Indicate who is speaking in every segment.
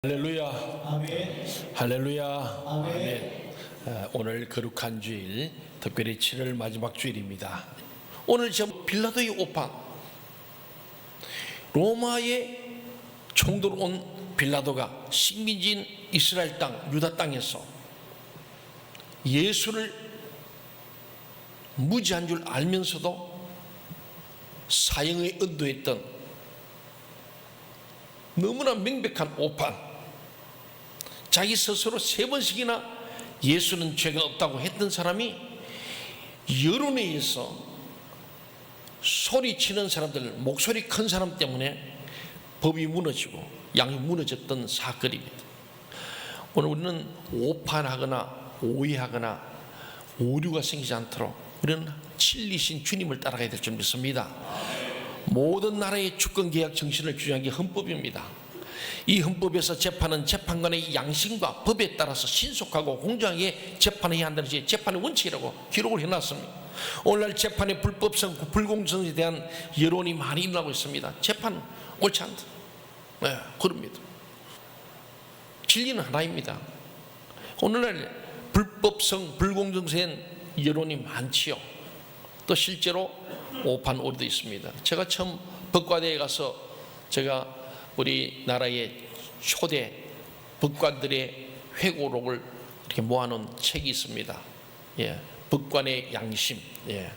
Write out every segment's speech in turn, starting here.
Speaker 1: 할렐루야.
Speaker 2: 아멘.
Speaker 1: 할렐루야.
Speaker 2: 아멘.
Speaker 1: 아, 오늘 거룩한 주일, 특별히 7월 마지막 주일입니다. 오늘 저 빌라도의 오판, 로마의 총독으로 온 빌라도가 식민지인 이스라엘 땅, 유다 땅에서 예수를 무지한 줄 알면서도 사형에 은도했던 너무나 명백한 오판, 자기 스스로 세 번씩이나 예수는 죄가 없다고 했던 사람이 여론에 의해서 소리치는 사람들, 목소리 큰 사람 때문에 법이 무너지고 양이 무너졌던 사건입니다. 오늘 우리는 오판하거나 오해하거나 오류가 생기지 않도록 우리는 진리신 주님을 따라가야 될 줄 믿습니다. 모든 나라의 주권 계약 정신을 규정한 게 헌법입니다. 이 헌법에서 재판은 재판관의 양심과 법에 따라서 신속하고 공정하게 재판해야 한다는 것이 재판의 원칙이라고 기록을 해놨습니다. 오늘날 재판의 불법성, 불공정에 대한 여론이 많이 일어나고 있습니다. 재판 옳지 않다. 네, 그럽니다. 진리는 하나입니다. 오늘날 불법성, 불공정성엔 여론이 많지요. 또 실제로 오판 오류도 있습니다. 제가 처음 법과대에 가서 제가 우리나라의 초대 법관들의 회고록을 이렇게 모아놓은 책이 있습니다. 예, 법관의 양심, 예,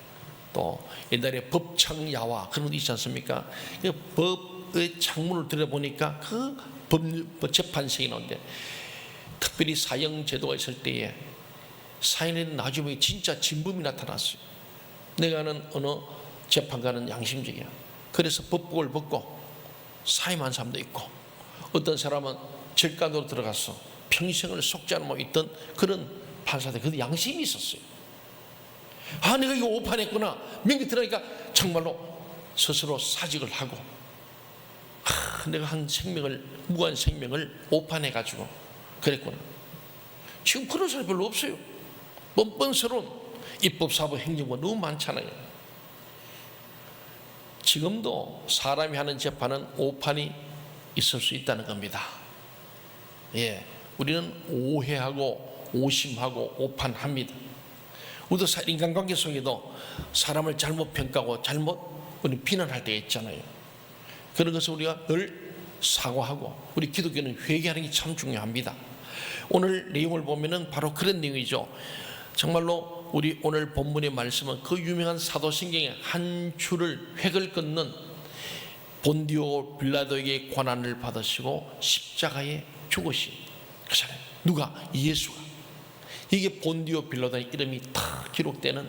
Speaker 1: 또 옛날에 법창야와 그런 거 있지 않습니까? 그 법의 창문을 들여보니까 그 법, 법 재판생이 나오는데 특별히 사형 제도가 있을 때에 사형에는 나중에 진짜 진범이 나타났어요. 내가 아는 어느 재판관은 양심적이야. 그래서 법복을 벗고 사임한 사람도 있고 어떤 사람은 절간으로 들어가서 평생을 속지 않으면 있던 그런 판사들 그 양심이 있었어요. 아 내가 이거 오판했구나 명기 들으니까 정말로 스스로 사직을 하고 아, 내가 한 생명을 무한 생명을 오판해 가지고 그랬구나. 지금 그런 사람 별로 없어요. 뻔뻔스러운 입법, 사법, 행정부 너무 많잖아요. 지금도 사람이 하는 재판은 오판이 있을 수 있다는 겁니다. 예, 우리는 오해하고 오심하고 오판합니다. 우리도 사- 인간관계 속에도 사람을 잘못 평가하고 잘못 우리 비난할 때 있잖아요. 그런 것을 우리가 늘 사과하고 우리 기독교는 회개하는 게 참 중요합니다. 오늘 내용을 보면은 바로 그런 내용이죠. 정말로 우리 오늘 본문의 말씀은 그 유명한 사도신경의 한 줄을 획을 끊는 본디오 빌라도에게 고난을 받으시고 십자가에 죽으신 그잖아요. 누가 예수가 이게 본디오 빌라도의 이름이 다 기록되는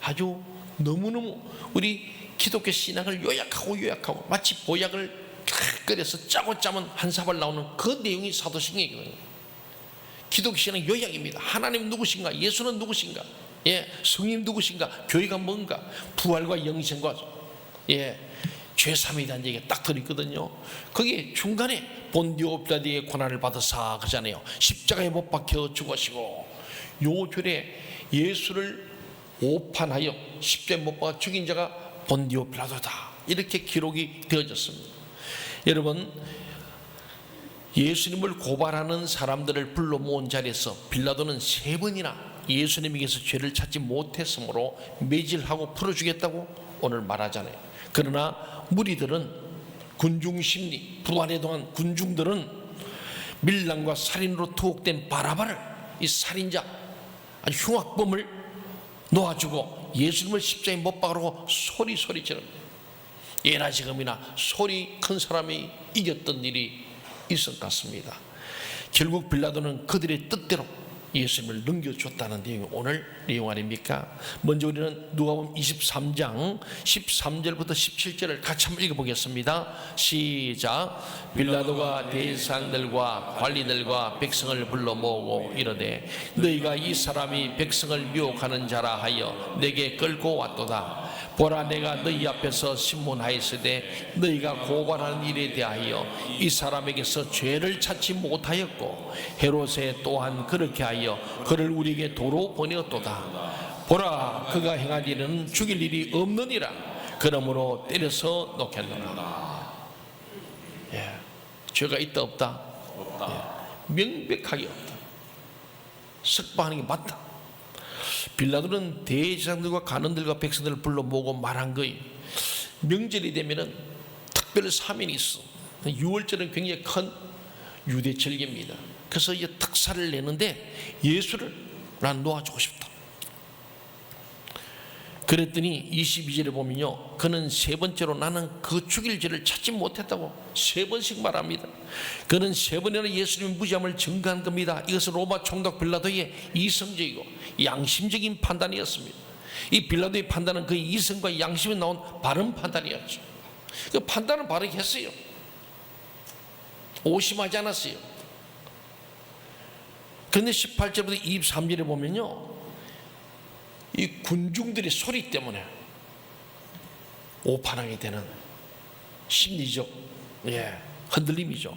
Speaker 1: 아주 너무너무 우리 기독교 신앙을 요약하고 요약하고 마치 보약을 끓여서 짜고 짜면 한 사발 나오는 그 내용이 사도신경이거든요. 기독교 신앙 요약입니다. 하나님 누구신가? 예수는 누구신가? 예, 성님 누구신가? 교회가 뭔가? 부활과 영생과 예, 죄삼에 대한 얘기가 딱 들어있거든요. 거기에 중간에 본디오 빌라디의 고난을 받으사 그잖아요. 십자가에 못 박혀 죽으시고 요 줄에 예수를 오판하여 십자에 못 박아 죽인 자가 본디오 빌라도다. 이렇게 기록이 되어졌습니다. 여러분 예수님을 고발하는 사람들을 불러 모은 자리에서 빌라도는 세 번이나 예수님에게서 죄를 찾지 못했으므로 매질하고 풀어주겠다고 오늘 말하잖아요. 그러나 무리들은 군중 심리, 부활에 동한 군중들은 밀랑과 살인으로 투옥된 바라바를 이 살인자, 흉악범을 놓아주고 예수님을 십자가에 못 박으라고 소리 소리 지릅니다. 예나 지금이나 소리 큰 사람이 이겼던 일이 있었 같습니다. 결국 빌라도는 그들의 뜻대로 예수님을 넘겨줬다는 내용이 오늘 내용 아닙니까? 먼저 우리는 누가복음 23장 13절부터 17절을 같이 한번 읽어보겠습니다. 시작. 빌라도가 대상들과 관리들과 백성을 불러 모으고 이르되 너희가 이 사람이 백성을 미혹하는 자라 하여 내게 끌고 왔도다. 보라 내가 너희 앞에서 신문하였으되 너희가 고발하는 일에 대하여 이 사람에게서 죄를 찾지 못하였고 헤롯에 또한 그렇게 하여 그를 우리에게 도로 보내었도다. 보라 그가 행한 일은 죽일 일이 없느니라. 그러므로 때려서 놓겠노라. 예, 죄가 있다? 없다. 예, 명백하게 없다. 석방하는 게 맞다. 빌라도는 대제사장들과 간원들과 백성들을 불러 모으고 말한 거예요. 명절이 되면은 특별 사면이 있어. 6월절은 굉장히 큰 유대 절기입니다. 그래서 이 특사를 내는데 예수를 난 놓아주고 싶다. 그랬더니 22절에 보면요. 그는 세 번째로 나는 그 죽일 죄를 찾지 못했다고 세 번씩 말합니다. 그는 세 번이나 예수님의 무죄함을 증거한 겁니다. 이것은 로마 총독 빌라도의 이성적이고 양심적인 판단이었습니다. 이 빌라도의 판단은 그 이성과 양심에 나온 바른 판단이었죠. 그 판단은 바르게 했어요. 오심하지 않았어요. 근데 18절부터 23절에 보면요. 이 군중들의 소리 때문에 오판하게 되는 심리적 예, 흔들림이죠.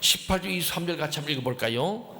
Speaker 1: 18절 23절 같이 한번 읽어볼까요?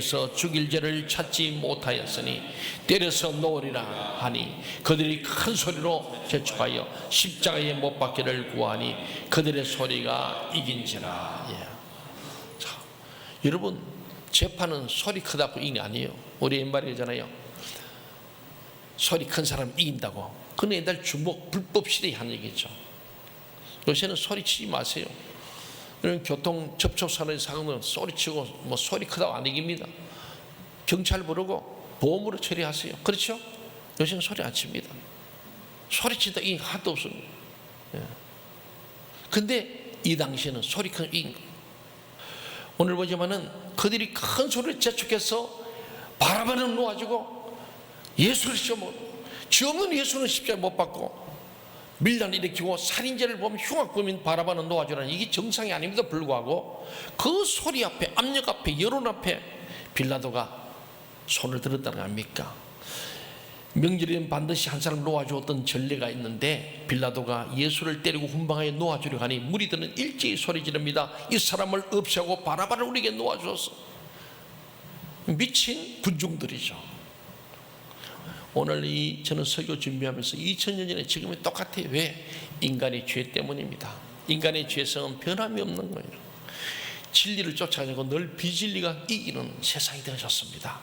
Speaker 1: 서 죽일 죄를 찾지 못하였으니 때려서 놓으리라 하니 그들이 큰 소리로 재촉하여 십자가에 못 박기를 구하니 그들의 소리가 이긴지라 예. 자, 여러분 재판은 소리 크다고 이게 아니에요 우리 옛말이잖아요 소리 큰 사람 이긴다고. 그는 옛날 중복 불법 시대에 한 얘기죠. 요새는 소리 치지 마세요. 이런 교통 접촉사는 사고는 소리치고 뭐 소리 크다고 안 이깁니다. 경찰 부르고 보험으로 처리하세요. 그렇죠? 요새는 소리 안 칩니다. 소리친다 이 하도 없습니다. 예. 근데 이 당시에는 소리 큰 거. 오늘 보지만은 그들이 큰 소리를 재촉해서 바라바는 놓아주고 예수를 시험 죄 없는 예수는 십자가에 못 받고 밀란 일으키고 살인죄를 보면 흉악범인 바라바는 놓아주라는 이게 정상이 아닙니다 불구하고. 그 소리 앞에 압력 앞에 여론 앞에 빌라도가 손을 들었다는 거 아닙니까? 명절에는 반드시 한 사람 놓아주었던 전례가 있는데 빌라도가 예수를 때리고 훈방하여 놓아주려 하니 무리들은 일제히 소리 지릅니다. 이 사람을 없애고 바라바를 우리에게 놓아주었어. 미친 군중들이죠 오늘 이 저는 설교 준비하면서 2000년 전에 지금이 똑같아요. 왜? 인간의 죄 때문입니다. 인간의 죄성은 변함이 없는 거예요. 진리를 쫓아가고 늘 비진리가 이기는 세상이 되어졌습니다.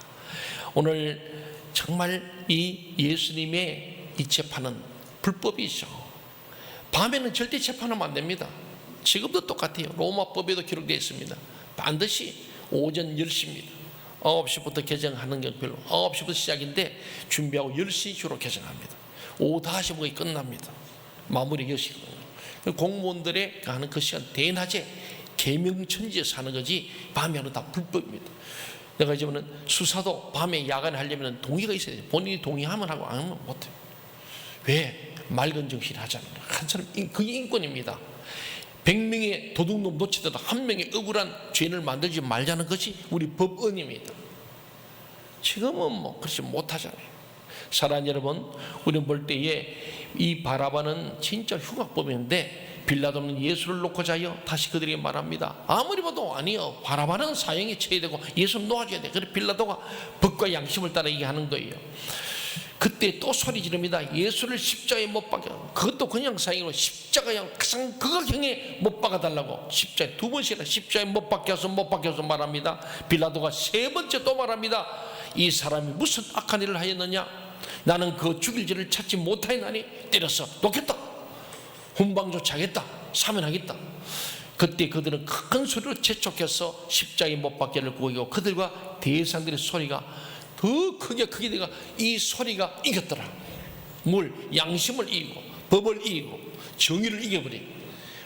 Speaker 1: 오늘 정말 이 예수님의 이 재판은 불법이죠. 밤에는 절대 재판하면 안 됩니다. 지금도 똑같아요. 로마법에도 기록되어 있습니다. 반드시 오전 10시입니다. 9시부터 개정하는 게 별로 9시부터 시작인데 준비하고 10시 주로 개정합니다. 오후 5시 끝납니다. 마무리 10시. 공무원들의 하는 그 시간 대낮에 개명천지에서 하는 거지 밤에 하는 다 불법입니다. 내가 이제 는 수사도 밤에 야간에 하려면 동의가 있어야 돼요. 본인이 동의하면 하고 안 하면 못해요. 왜? 맑은 정신이 하잖아요. 한 사람, 그게 인권입니다. 100명의 도둑놈 놓치더라도 한 명의 억울한 죄인을 만들지 말자는 것이 우리 법언입니다. 지금은 뭐 그렇지 못하잖아요. 사랑 여러분, 우리는 볼 때에 이 바라바는 진짜 흉악범인데 빌라도는 예수를 놓고 자요. 다시 그들에게 말합니다. 아무리 봐도 아니요. 바라바는 사형에 처해되고 예수는 놓아줘야 돼. 그래 빌라도가 법과 양심을 따라 얘기하는 거예요. 그때 또 소리 지릅니다. 예수를 십자가에 못 박여. 그것도 그냥 사형으로 십자가에 가장 극악형에 못 박아달라고 십자에 두 번씩이나 십자에 못 박혀서 못 박혀서 말합니다. 빌라도가 세 번째 또 말합니다. 이 사람이 무슨 악한 일을 하였느냐? 나는 그 죽일 죄를 찾지 못하였나니 때려서 놓겠다. 훈방조차 하겠다. 사면하겠다. 그때 그들은 큰 소리로 재촉해서 십자에 못 박기를 구하고 그들과 대상들의 소리가 더 크게 크게 내가 이 소리가 이겼더라. 뭘 양심을 이기고 법을 이기고 정의를 이겨버린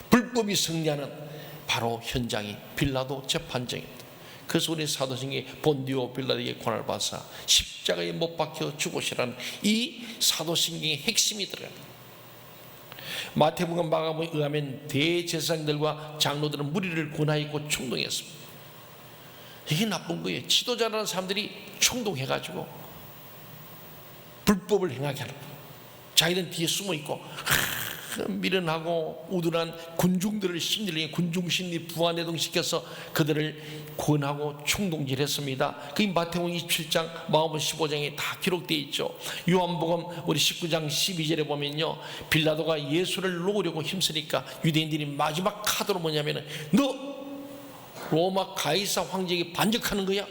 Speaker 1: 불법이 승리하는 바로 현장이 빌라도 재판정입니다. 그래서 우리 사도행이 본디오 빌라도에게 권한을 받사 십자가에 못 박혀 죽으시라는 이 사도신경의 핵심이 들어갑니다. 마태복음 마가복음에 의하면 대제사장들과 장로들은 무리를 권하였고 충동했습니다. 이게 나쁜 거예요. 지도자라는 사람들이 충동해가지고 불법을 행하게 하는 거예요. 자기는 뒤에 숨어 있고 하, 미련하고 우둔한 군중들을 심리에 군중 심리 부안해동 시켜서 그들을 권하고 충동질했습니다. 그게 마태복음 27장, 마음은 15장에 다 기록되어 있죠. 요한복음 우리 19장 12절에 보면요, 빌라도가 예수를 놓으려고 힘쓰니까 유대인들이 마지막 카드로 뭐냐면은 너 로마 가이사 황제에게 반역하는 거야?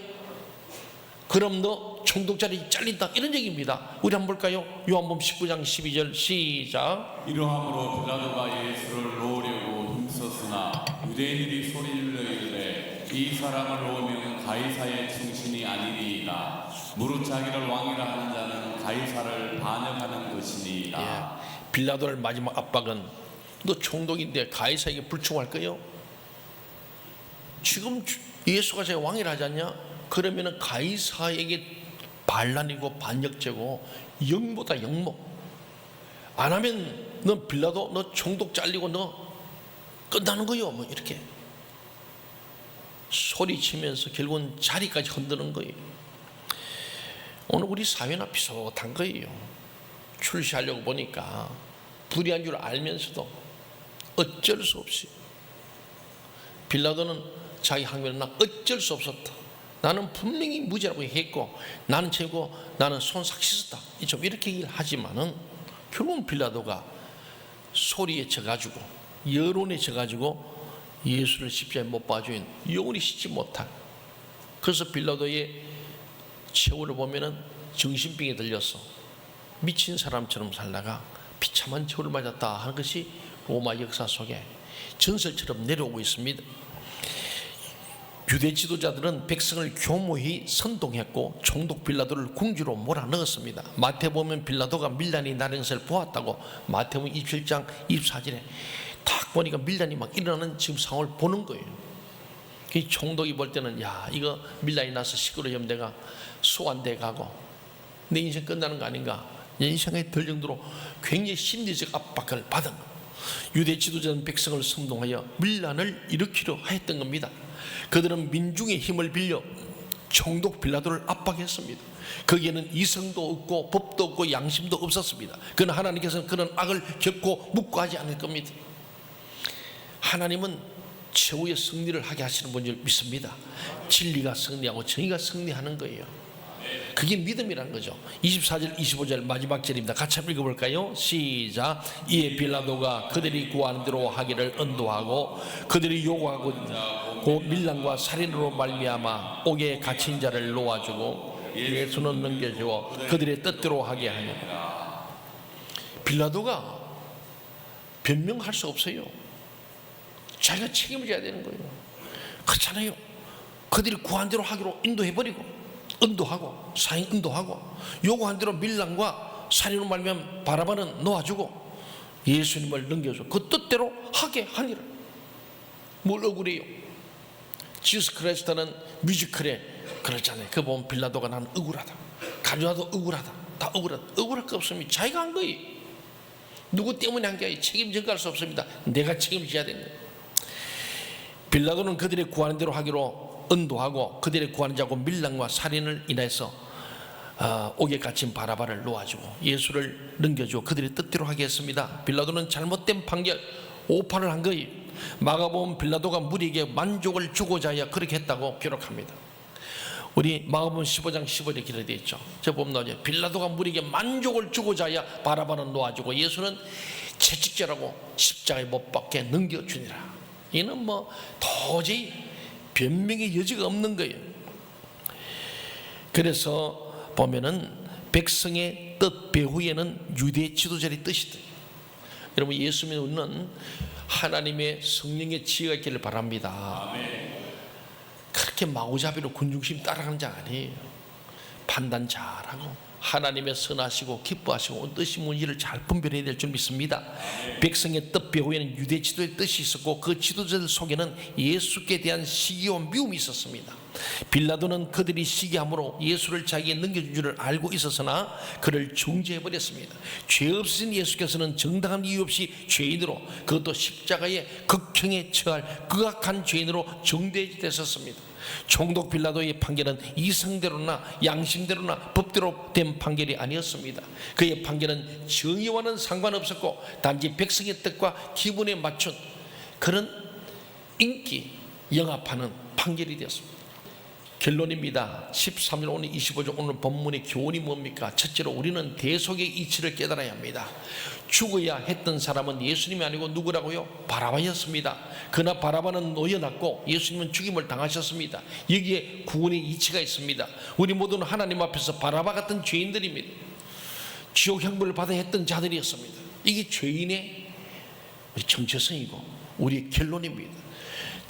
Speaker 1: 그럼 너 총독자리 잘린다 이런 얘기입니다. 우리 한번 볼까요? 요한복음 19장 12절 시작.
Speaker 2: 이러함으로 빌라도가 예수를 놓으려고 힘썼으나 유대인들이 소리를 이르되 이 사람을 놓으면 가이사의 충신이 아니리이다. 무릇 자기를 왕이라 하는 자는 가이사를 반역하는 것이니이다.
Speaker 1: 예. 빌라도를 마지막 압박은 너 총독인데 가이사에게 불충할 거요? 지금 주- 예수가 제 왕이라 하지 않냐? 그러면은 가이사에게 반란이고 반역죄고 영모다 영모. 안 하면 너 빌라도 너 총독 잘리고 너 끝나는 거요. 뭐 이렇게 소리치면서 결국은 자리까지 흔드는 거예요. 오늘 우리 사회나 비슷한 거예요. 출시하려고 보니까 불의한 줄 알면서도 어쩔 수 없이 빌라도는 자기 항변은 나 어쩔 수 없었다. 나는 분명히 무죄라고 했고 나는 죄고 나는 손삭 씻었다. 좀 이렇게 얘기를 하지만은 결국은 빌라도가 소리에 져가지고 여론에 져가지고 예수를 십자가에 못 봐주인 영원히 씻지 못한 그래서 빌라도의 최후를 보면은 정신병에 들려서 미친 사람처럼 살다가 비참한 처를 맞았다 하는 것이 로마 역사 속에 전설처럼 내려오고 있습니다. 유대 지도자들은 백성을 교모히 선동했고 총독 빌라도를 궁지로 몰아넣었습니다. 마태복음 빌라도가 밀란이 나는 것을 보았다고 마태복음 27장 24절에 딱 보니까 밀란이 막 일어나는 지금 상황을 보는 거예요. 그 총독이 볼 때는 야 이거 밀란이 나서 시끄러우면 내가 소환돼 가고 내 인생 끝나는 거 아닌가 생각이 들 정도로 굉장히 심리적 압박을 받은 거예요. 유대 지도자는 백성을 선동하여 밀란을 일으키려 하였던 겁니다. 그들은 민중의 힘을 빌려 총독 빌라도를 압박했습니다. 거기에는 이성도 없고 법도 없고 양심도 없었습니다. 그러나 하나님께서는 그런 악을 결코 묵고하지 않을 겁니다. 하나님은 최후의 승리를 하게 하시는 분줄 믿습니다. 진리가 승리하고 정의가 승리하는 거예요. 그게 믿음이라는 거죠. 24절, 25절 마지막 절입니다. 같이 한번 읽어볼까요? 시작. 이에 빌라도가 그들이 구하는 대로 하기를 언도하고 그들이 요구하고 고 밀란과 살인으로 말미암아 옥에 갇힌 자를 놓아주고 예수는 넘겨주어 그들의 뜻대로 하게 하냐. 빌라도가 변명할 수 없어요. 자기가 책임을 져야 되는 거예요. 그렇잖아요. 그들이 구한 대로 하기로 인도해버리고 인도하고 사행 인도하고 요구한 대로 밀란과 살인으로 말면 바라바는 놓아주고 예수님을 넘겨줘 그 뜻대로 하게 하니라 뭘 억울해요 지스 크레스터는 뮤지컬에 그렇잖아요. 그 보면 빌라도가 나는 억울하다. 가져와도 억울하다. 다 억울하다. 억울할 거 없습니다. 자기가 한 거예요. 누구 때문에 한 게 아니에요. 책임 전가할 수 없습니다. 내가 책임져야 되는 거예요. 빌라도는 그들의 구하는 대로 하기로 은도하고 그들의 구하는 자고 밀란과 살인을 인해서 어, 옥에 갇힌 바라바를 놓아주고 예수를 넘겨주고 그들의 뜻대로 하게 했습니다. 빌라도는 잘못된 판결 오판을 한 거예요. 마가복음 빌라도가 무리에게 만족을 주고자 하여 그렇게 했다고 기록합니다. 우리 마가복음 15장 15절에 기록되어 있죠. 저 보면 나오죠. 빌라도가 무리에게 만족을 주고자 하여 바라바는 놓아주고 예수는 채찍질하고 십자가에 못 박게 넘겨주니라. 이는 뭐 도저히 변명의 여지가 없는 거예요. 그래서 보면은 백성의 뜻 배후에는 유대 지도자의 뜻이다. 여러분 예수 믿는 우리는 하나님의 성령의 지혜가 있기를 바랍니다. 그렇게 마구잡이로 군중심 따라가는 자 아니에요. 판단 잘하고 하나님의 선하시고 기뻐하시고 뜻이 뭔지를 잘 분별해야 될 줄 믿습니다. 백성의 뜻 배후에는 유대 지도의 뜻이 있었고 그 지도자들 속에는 예수께 대한 시기와 미움이 있었습니다. 빌라도는 그들이 시기함으로 예수를 자기에 넘겨준 줄을 알고 있었으나 그를 중재해 버렸습니다. 죄 없으신 예수께서는 정당한 이유 없이 죄인으로 그것도 십자가의 극형에 처할 극악한 죄인으로 정죄되셨습니다. 총독 빌라도의 판결은 이성대로나 양심대로나 법대로 된 판결이 아니었습니다. 그의 판결은 정의와는 상관없었고 단지 백성의 뜻과 기분에 맞춘 그런 인기 영합하는 판결이 되었습니다. 결론입니다. 13일 오늘 25절 오늘 본문의 교훈이 뭡니까? 첫째로 우리는 대속의 이치를 깨달아야 합니다. 죽어야 했던 사람은 예수님이 아니고 누구라고요? 바라바였습니다. 그러나 바라바는 놓여놨고 예수님은 죽임을 당하셨습니다. 여기에 구원의 이치가 있습니다. 우리 모두는 하나님 앞에서 바라바 같은 죄인들입니다. 지옥 형벌을 받아야 했던 자들이었습니다. 이게 죄인의 정체성이고 우리의 결론입니다.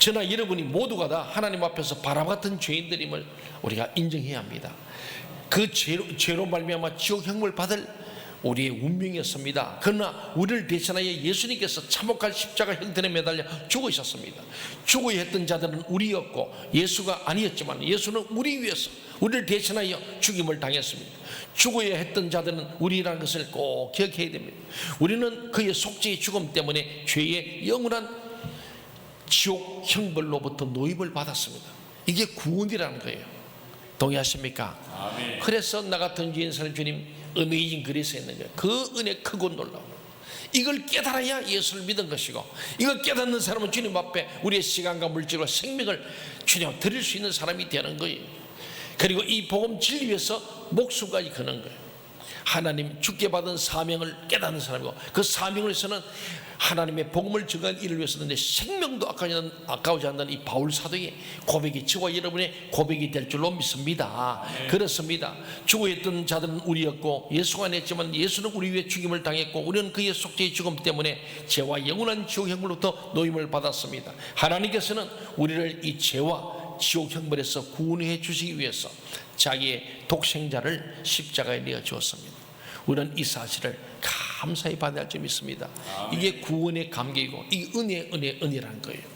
Speaker 1: 저나 여러분이 모두가 다 하나님 앞에서 바람 같은 죄인들임을 우리가 인정해야 합니다. 그 죄로, 죄로 말미암아 지옥 형벌 받을 우리의 운명이었습니다. 그러나 우리를 대신하여 예수님께서 참혹한 십자가 형편에 매달려 죽으셨습니다. 죽어야 했던 자들은 우리였고 예수가 아니었지만 예수는 우리 위해서 우리를 대신하여 죽임을 당했습니다. 죽어야 했던 자들은 우리라는 것을 꼭 기억해야 됩니다. 우리는 그의 속죄의 죽음 때문에 죄의 영원한 지옥 형벌로부터 노임을 받았습니다. 이게 구원이라는 거예요. 동의하십니까?
Speaker 2: 아멘.
Speaker 1: 그래서 나 같은 죄인 사람 주님 어메이징 그리스에 있는 거예요. 그 은혜 크고 놀라워. 이걸 깨달아야 예수를 믿은 것이고 이걸 깨닫는 사람은 주님 앞에 우리의 시간과 물질과 생명을 주님 드릴 수 있는 사람이 되는 거예요. 그리고 이 복음 진리 위해서 목숨까지 거는 거예요. 하나님 죽게 받은 사명을 깨닫는 사람이고 그 사명을 위해서는 하나님의 복음을 증거한 일을 위해서는 내 생명도 아까우지 않는, 이 바울 사도의 고백이 저와 여러분의 고백이 될 줄로 믿습니다. 그렇습니다. 죽어있던 자들은 우리였고 예수가 냈지만 예수는 우리 위해 죽임을 당했고 우리는 그의 속죄의 죽음 때문에 죄와 영원한 지옥 형벌로부터 노임을 받았습니다. 하나님께서는 우리를 이 죄와 지옥 형벌에서 구원해 주시기 위해서 자기의 독생자를 십자가에 내어 주었습니다. 우리는 이 사실을 감사히 받아야 할 점이 있습니다. 이게 구원의 감격이고 이 은혜, 은혜, 은혜라는 거예요.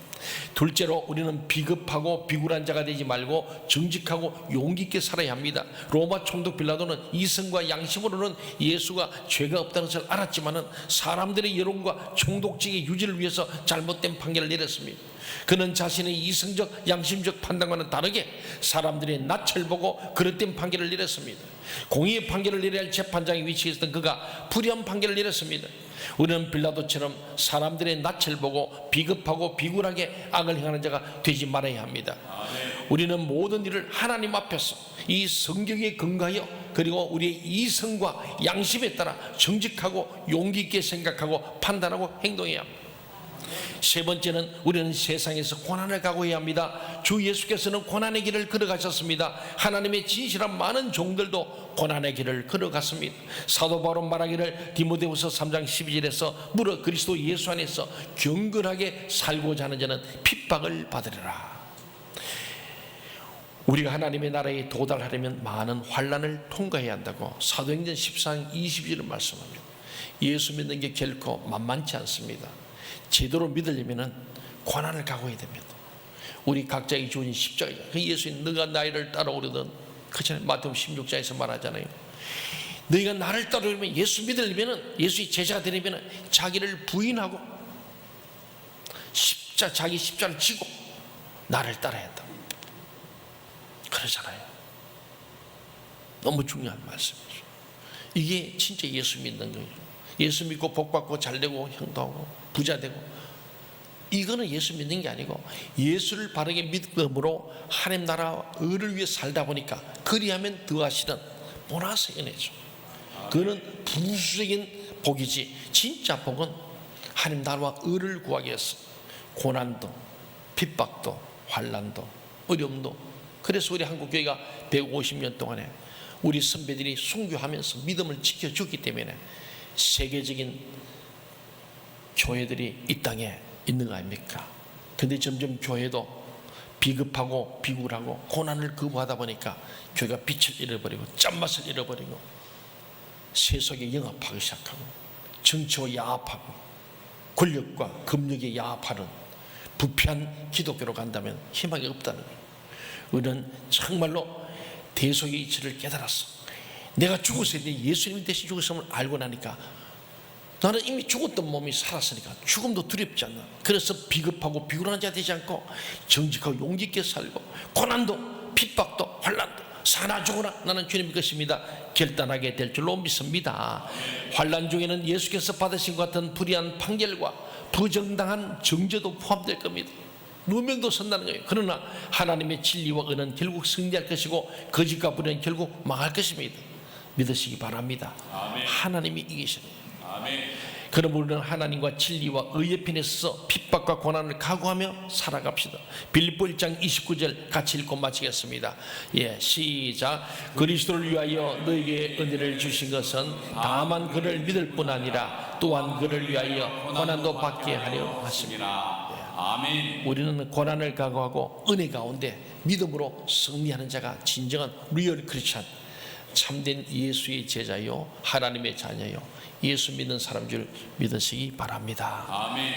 Speaker 1: 둘째로 우리는 비급하고 비굴한 자가 되지 말고 정직하고 용기 있게 살아야 합니다. 로마 총독 빌라도는 이성과 양심으로는 예수가 죄가 없다는 것을 알았지만은 사람들의 여론과 총독직의 유지를 위해서 잘못된 판결을 내렸습니다. 그는 자신의 이성적 양심적 판단과는 다르게 사람들의 낯을 보고 그릇된 판결을 내렸습니다. 공의의 판결을 내려야 할 재판장의 위치에 있었던 그가 불의한 판결을 내렸습니다. 우리는 빌라도처럼 사람들의 낯을 보고 비급하고 비굴하게 악을 행하는 자가 되지 말아야 합니다. 우리는 모든 일을 하나님 앞에서 이 성경에 근거하여 그리고 우리의 이성과 양심에 따라 정직하고 용기 있게 생각하고 판단하고 행동해야 합니다. 세 번째는 우리는 세상에서 고난을 각오해야 합니다. 주 예수께서는 고난의 길을 걸어가셨습니다. 하나님의 진실한 많은 종들도 고난의 길을 걸어갔습니다. 사도 바로 말하기를 디모데후서 3장 12절에서 무릇 그리스도 예수 안에서 경건하게 살고자 하는 자는 핍박을 받으리라. 우리가 하나님의 나라에 도달하려면 많은 환란을 통과해야 한다고 사도행전 14장 22절을 말씀합니다. 예수 믿는 게 결코 만만치 않습니다. 제대로 믿으려면 고난을 각오해야 됩니다. 우리 각자의 주인 십자가죠. 그 예수님 너가 나이를 따라오려던 그전에 마태복음 16장에서 말하잖아요. 너희가 나를 따르려면 예수 믿으려면 예수의 제자가 되려면 자기를 부인하고 십자 자기 십자를 지고 나를 따라야 한다. 그러잖아요. 너무 중요한 말씀이죠. 이게 진짜 예수 믿는 거예요. 예수 믿고 복 받고 잘 되고 형도하고 부자 되고 이거는 예수 믿는 게 아니고 예수를 바르게 믿음으로 하나님 나라 의를 위해 살다 보니까 그리하면 더하시는 보너스 은혜죠. 그거는 부수적인 복이지 진짜 복은 하나님 나라와 의를 구하기 위해서 고난도 핍박도 환란도 어려움도 그래서 우리 한국 교회가 150년 동안에 우리 선배들이 순교하면서 믿음을 지켜줬기 때문에 세계적인 교회들이 이 땅에 있는 거 아닙니까? 근데 점점 교회도 비급하고 비굴하고 고난을 거부하다 보니까 교회가 빛을 잃어버리고 짠맛을 잃어버리고 세속에 영합하기 시작하고 정치와 야합하고 권력과 금력에 야합하는 부패한 기독교로 간다면 희망이 없다는 거예요. 우리는 정말로 대속의 이치를 깨달았어. 내가 죽었을 때 예수님 대신 죽었음을 알고 나니까 나는 이미 죽었던 몸이 살았으니까 죽음도 두렵지 않나. 그래서 비겁하고 비굴한 자 되지 않고 정직하고 용기 있게 살고 고난도 핍박도 환란도 사나 죽으나 나는 주님 것입니다. 결단하게 될 줄로 믿습니다. 환란 중에는 예수께서 받으신 것 같은 불의한 판결과 부정당한 정죄도 포함될 겁니다. 누명도 선다는 거예요. 그러나 하나님의 진리와 은은 결국 승리할 것이고 거짓과 불의는 결국 망할 것입니다. 믿으시기 바랍니다.
Speaker 2: 아멘.
Speaker 1: 하나님이 이기시는 그럼 우리는 하나님과 진리와 의의 편에 서서 핍박과 고난을 각오하며 살아갑시다. 빌립보 1장 29절 같이 읽고 마치겠습니다. 예, 시작. 그리스도를 위하여 너에게 은혜를 주신 것은 다만 그를 믿을 뿐 아니라 또한 그를 위하여 고난도 받게 하려 하십니다.
Speaker 2: 하십니다. 아멘.
Speaker 1: 우리는 고난을 각오하고 은혜 가운데 믿음으로 승리하는 자가 진정한 리얼 크리스찬 참된 예수의 제자요 하나님의 자녀요 예수 믿는 사람 줄 믿으시기 바랍니다.
Speaker 2: 아멘.